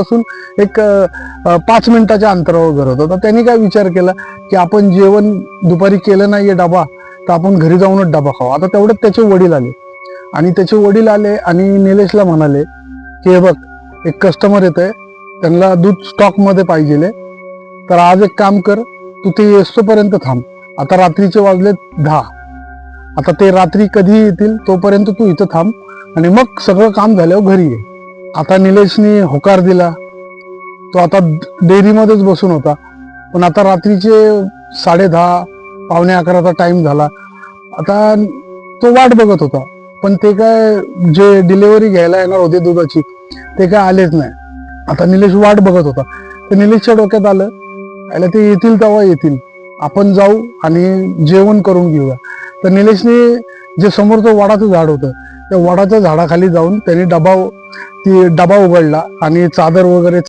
पासून एक पाच मिनिटाच्या अंतरावर घर होतं. तर त्यांनी काय विचार केला की आपण जेवण दुपारी केलं नाहीये डबा तर आपण घरी जाऊनच डबा खाऊ. आता तेवढ्यात त्याचे वडील आले. आणि त्याचे वडील आले आणि निलेशला म्हणाले की हे बघ एक कस्टमर येत आहे त्यांना दूध स्टॉकमध्ये पाहिजे तर आज एक काम कर तू ते येसोपर्यंत थांब. आता रात्रीचे वाजले दहा. आता ते रात्री कधी येतील तोपर्यंत तू इथं थांब आणि मग सगळं काम झाल्यावर घरी ये. आता निलेशने होकार दिला. तो आता डेअरीमध्येच बसून होता. पण आता रात्रीचे साडे दहा पावणे अकराचा टाइम झाला. आता तो वाट बघत होता. पण ते काय जे डिलेवरी घ्यायला येणार होते दुधाची ते काय आलेच नाही. आता निलेश वाट बघत होता. तर निलेशच्या डोक्यात आलं याला ते येतील तेव्हा येतील. आपण जाऊ आणि जेवण करून घेऊया. तर निलेशने जे समोरचं वडाचं झाड होतं त्या वडाच्या झाडाखाली जाऊन त्यांनी डबा ती डबा उघडला आणि चादर वगैरे